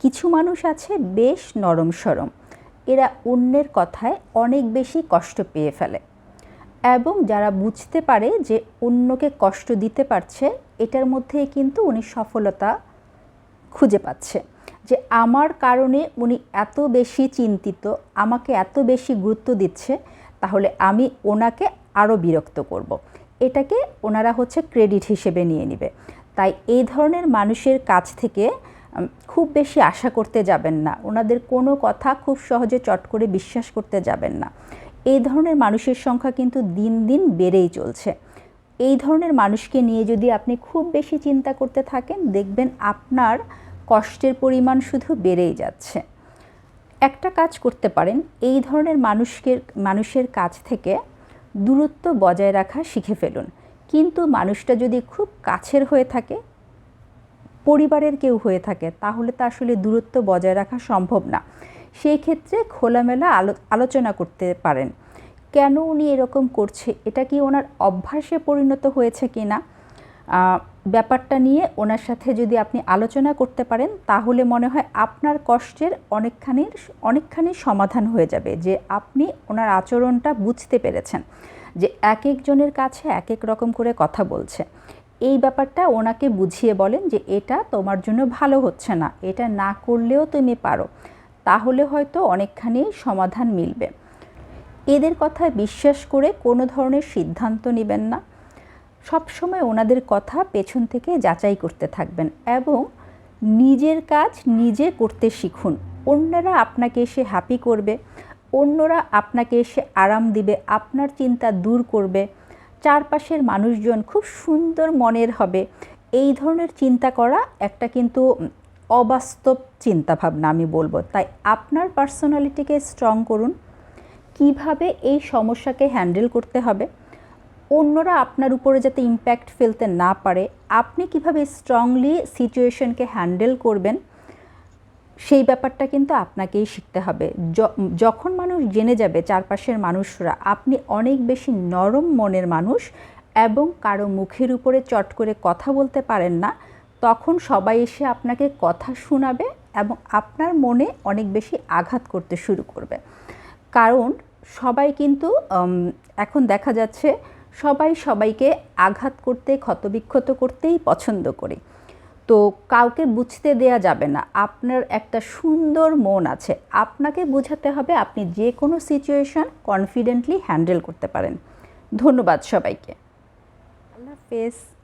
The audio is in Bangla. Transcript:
কিছু মানুষ আছে বেশ নরম সরম। এরা অন্যের কথায় অনেক বেশি কষ্ট পেয়ে ফেলে। এবং যারা বুঝতে পারে যে অন্যকে কষ্ট দিতে পারছে, এটার মধ্যে কিন্তু উনি সফলতা খুঁজে পাচ্ছে। যে আমার কারণে উনি এত বেশি চিন্তিত, আমাকে এত বেশি গুরুত্ব দিচ্ছে, তাহলে আমি ওনাকে আরও বিরক্ত করব। এটাকে ওনারা হচ্ছে ক্রেডিট হিসেবে নিয়ে নেবে। তাই এই ধরনের মানুষের কাছ থেকে খুব বেশি আশা করতে যাবেন না। ওনাদের কোনো কথা খুব সহজে চট করে বিশ্বাস করতে যাবেন না। এই ধরনের মানুষের সংখ্যা কিন্তু দিন দিন বেড়েই চলছে। এই ধরনের মানুষকে নিয়ে যদি আপনি খুব বেশি চিন্তা করতে থাকেন, দেখবেন আপনার কষ্টের পরিমাণ শুধু বেড়েই যাচ্ছে। একটা কাজ করতে পারেন, এই ধরনের মানুষকে, মানুষের কাছ থেকে দূরত্ব বজায় রাখা শিখে ফেলুন। কিন্তু মানুষটা যদি খুব কাছের হয়ে থাকে পরিবারের কেউ হয়ে থাকে, তাহলে তো আসলে দূরত্ব বজায় রাখা সম্ভব না। সেই ক্ষেত্রে খোলামেলা আলো, আলোচনা করতে পারেন। কেন উনি এরকম করছে? এটা কি ওনার অভ্যাসে পরিণত হয়েছে কি না ব্যাপারটা নিয়ে ওনার সাথে যদি আপনি আলোচনা করতে পারেন, তাহলে মনে হয় আপনার কষ্টের অনেকখানি অনেকখানি সমাধান হয়ে যাবে যে আপনি ওনার আচরণটা বুঝতে পেরেছেন যে এক একজনের কাছে এক এক রকম করে কথা বলছে। এই ব্যাপারটা ওনাকে বুঝিয়ে বলেন যে এটা তোমার জন্য ভালো হচ্ছে না, এটা না করলেও তুমি পারো। তাহলে হয়তো অনেকখানি সমাধান মিলবে। এদের কথায় বিশ্বাস করে কোনো ধরনের সিদ্ধান্ত নেবেন না। সবসময় ওনাদের কথা পেছন থেকে যাচাই করতে থাকবেন এবং নিজের কাজ নিজে করতে শিখুন। অন্যরা আপনাকে এসে হ্যাপি করবে, অন্যরা আপনাকে এসে আরাম দিবে, আপনার চিন্তা দূর করবে। চারপাশের মানুষজন খুব সুন্দর মনের হবে। এই ধরনের চিন্তা করা একটা কিন্তু অবাস্তব চিন্তাভাবনা আমি বলব। তাই আপনার পার্সোনালিটিকে স্ট্রং করুন। কীভাবে এই সমস্যাকে হ্যান্ডেল করতে হবে? অন্যরা আপনার উপরে যাতে ইম্প্যাক্ট ফেলতে না পারে, আপনি কীভাবে স্ট্রংলি সিচুয়েশনকে হ্যান্ডেল করবেন? সেই ব্যাপারটা কিন্তু আপনাকেই শিখতে হবে। যখন মানুষ জেনে যাবে চারপাশের মানুষরা, আপনি অনেক বেশি নরম মনের মানুষ এবং কারও মুখের উপরে চট করে কথা বলতে পারেন না, তখন সবাই এসে আপনাকে কথা শোনাবে এবং আপনার মনে অনেক বেশি আঘাত করতে শুরু করবে। কারণ সবাই কিন্তু এখন দেখা যাচ্ছে সবাই সবাইকে আঘাত করতে, ক্ষতবিক্ষত করতেই পছন্দ করে। তো কাউকে বুঝতে দেয়া যাবে না। আপনার একটা সুন্দর মন আছে। আপনাকে বুঝাতে হবে আপনি যে কোনো সিচুয়েশন কনফিডেন্টলি হ্যান্ডেল করতে পারেন। ধন্যবাদ সবাইকে। আল্লাহ হাফেজ।